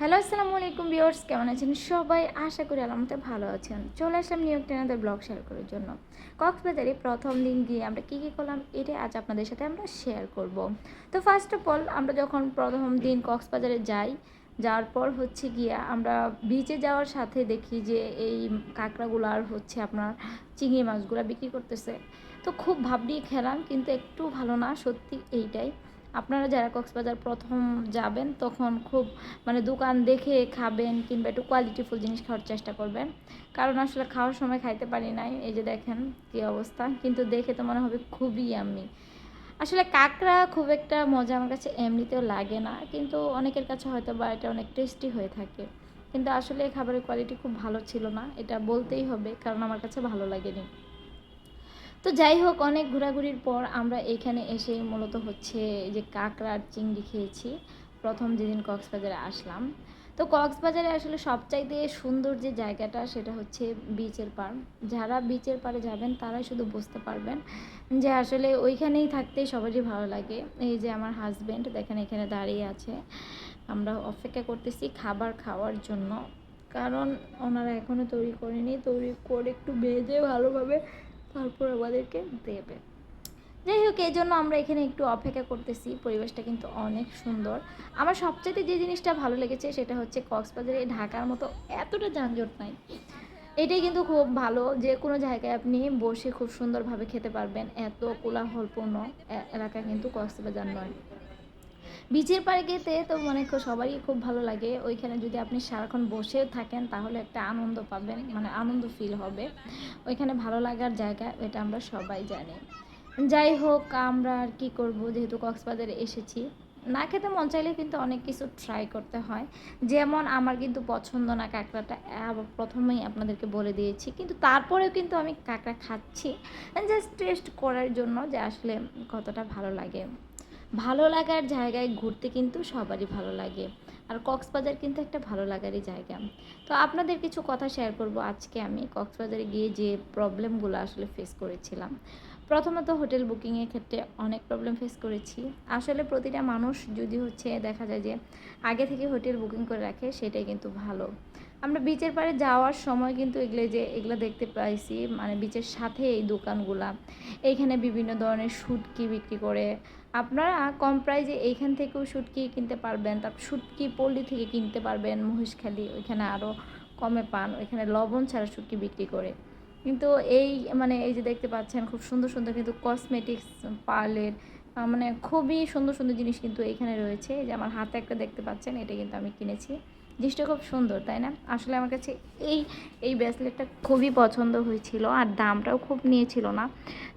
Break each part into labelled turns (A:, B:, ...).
A: Hello, আসসালামু আলাইকুম viewers, কেমন আছেন সবাই? আশা করি আলহামদুলিল্লাহ ভালো আছেন। চলে আসলাম নিউ টেনাদের ব্লগ শেয়ার করার জন্য। কক্সবাজারে প্রথম দিন গিয়ে আমরা কী কী করলাম এটাই আজ আপনাদের সাথে আমরা শেয়ার করব। তো ফার্স্ট অফ অল আমরা যখন প্রথম দিন কক্সবাজারে যাই, যাওয়ার পর হচ্ছে গিয়ে আমরা বিচে যাওয়ার সাথে দেখি যে এই কাঁকড়াগুলো আর হচ্ছে আপনার চিংড়ি মাছগুলো বিক্রি করতেছে। তো খুব ভাবনিয়ে খেলাম, কিন্তু একটু ভালো না, সত্যি এইটাই। আপনারা যারা কক্সবাজার প্রথম যাবেন, তখন খুব মানে দোকান দেখে খাবেন কিংবা একটু কোয়ালিটিফুল জিনিস খাওয়ার চেষ্টা করবেন। কারণ আসলে খাওয়ার সময় খাইতে পারি নাই, এই যে দেখেন কী অবস্থা। কিন্তু দেখে তো মনে হবে খুবই আমি আসলে কাঁকড়া খুব একটা মজা আমার কাছে এমনিতেও লাগে না, কিন্তু অনেকের কাছে হয়তো বা এটা অনেক টেস্টি হয়ে থাকে। কিন্তু আসলে খাবারের কোয়ালিটি খুব ভালো ছিল না, এটা বলতেই হবে, কারণ আমার কাছে ভালো লাগেনি। তো যাই হোক, অনেক ঘোরাঘুরির পর আমরা এখানে এসে মূলত হচ্ছে যে কাঁকড়া আর চিংড়ি খেয়েছি। প্রথম যেদিন কক্সবাজারে আসলাম। তো কক্সবাজারে আসলে সবচাইতে সুন্দর যে জায়গাটা সেটা হচ্ছে বিচের পার যারা বিচের পাড়ে যাবেন, তারাই শুধু বুঝতে পারবেন যে আসলে ওইখানেই থাকতেই সবারই ভালো লাগে। এই যে আমার হাজব্যান্ড দেখেন এখানে দাঁড়িয়ে আছে। আমরা অপেক্ষা করতেছি খাবার খাওয়ার জন্য। কারণ ওনারা এখনও তৈরি করেনি। তৈরি করে একটু ভেজে ভালোভাবে তারপর আমাদেরকে দেবে। যাই হোক, এই জন্য আমরা এখানে একটু অপেক্ষা করতেছি। পরিবেশটা কিন্তু অনেক সুন্দর। আমার সবচেয়ে যে জিনিসটা ভালো লেগেছে সেটা হচ্ছে কক্সবাজারে ঢাকার মতো এতটা যানজট নাই। এটাই কিন্তু খুব ভালো যে কোনো জায়গায় আপনি বসে খুব সুন্দরভাবে খেতে পারবেন। এত কোলাহলপূর্ণ এলাকা কিন্তু কক্সবাজার নয়। বিচের পাড়ে গেতে তো মনে সবারই খুব ভালো লাগে। ওইখানে যদি আপনি সারাক্ষণ বসে থাকেন তাহলে একটা আনন্দ পাবেন মানে আনন্দ ফিল হবে। ওইখানে ভালো লাগার জায়গা, এটা আমরা সবাই জানি। যাই হোক, আমরা আর কি করব? যেহেতু কক্সবাজারে এসেছি। না খেতে মন চাইলে কিন্তু অনেক কিছু ট্রাই করতে হয়। যেমন আমার কিন্তু পছন্দ না কাঁকড়াটা প্রথমেই আপনাদেরকে বলে দিয়েছি। কিন্তু তারপরেও কিন্তু আমি কাঁকড়া খাচ্ছি। জাস্ট টেস্ট করার জন্য যে আসলে কতটা ভালো লাগে। ভালো লাগার জায়গায় ঘুরতে কিন্তু সবারই ভালো লাগে। আর কক্সবাজার কিন্তু একটা ভালো লাগারই জায়গা। তো আপনাদের কিছু কথা শেয়ার করব আজকে আমি কক্সবাজারে গিয়ে যে প্রবলেমগুলো আসলে ফেস করেছিলাম। প্রথমত হোটেল বুকিংয়ের ক্ষেত্রে অনেক প্রবলেম ফেস করেছি। আসলে প্রতিটা মানুষ যদি হচ্ছে দেখা যায় যে আগে থেকে হোটেল বুকিং করে রাখে, সেটাই কিন্তু ভালো। আমরা বিচের পাড়ে যাওয়ার সময় কিন্তু এগুলো যে, এগুলো দেখতে পাইছি মানে বিচের সাথে এই দোকানগুলা। এইখানে বিভিন্ন ধরনের শুটকি বিক্রি করে। আপনারা কম প্রাইজে এইখান থেকেও শুটকি কিনতে পারবেন। তারপর শুটকি পল্লী থেকে কিনতে পারবেন মহিষখালী ওইখানে আরও কমে পান, ওইখানে লবণ ছাড়া শুটকি বিক্রি করে। কিন্তু এই মানে এই যে দেখতে পাচ্ছেন, খুব সুন্দর সুন্দর কিন্তু কসমেটিক্স পার্লের মানে খুবই সুন্দর সুন্দর জিনিস কিন্তু এইখানে রয়েছে। যে আমার হাতে একটা দেখতে পাচ্ছেন, এটা কিন্তু আমি কিনেছি। জিনিসটা খুব সুন্দর, তাই না? আসলে আমার কাছে এই এই ব্রেসলেটটা খুবই পছন্দ হয়েছিল, আর দামটাও খুব নিয়েছিল না।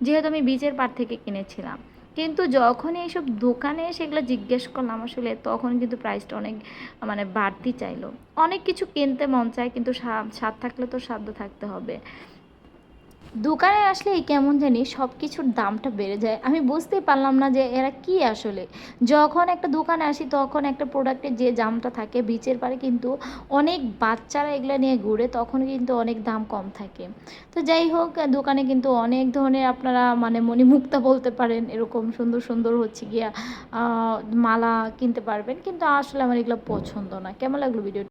A: যেহেতু আমি বীজের পাড় থেকে কিনেছিলাম। কিন্তু যখন এইসব দোকানে সেগুলো জিজ্ঞেস করলাম আসলে, তখন কিন্তু প্রাইসটা অনেক মানে বাড়তি চাইলো। অনেক কিছু কিনতে মন চায়, কিন্তু স্বাদ থাকলে তো সাধ্য থাকতে হবে। দোকানে আসলে কেমন জানি সব কিছুর দামটা বেড়ে যায়। আমি বুঝতেই পারলাম না যে এরা কি আসলে। যখন একটা দোকানে আসি, তখন একটা প্রোডাক্টের যে দামটা থাকে বিচের পারে কিন্তু অনেক বাচ্চারা এগুলো নিয়ে ঘুরে, তখন কিন্তু অনেক দাম কম থাকে। তো যাই হোক, দোকানে কিন্তু অনেক ধরনের আপনারা মানে মণিমুক্তা বলতে পারেন, এরকম সুন্দর সুন্দর হচ্ছে গিয়া মালা কিনতে পারবেন। কিন্তু আসলে আমার এগুলো পছন্দ না। কেমন লাগল ভিডিও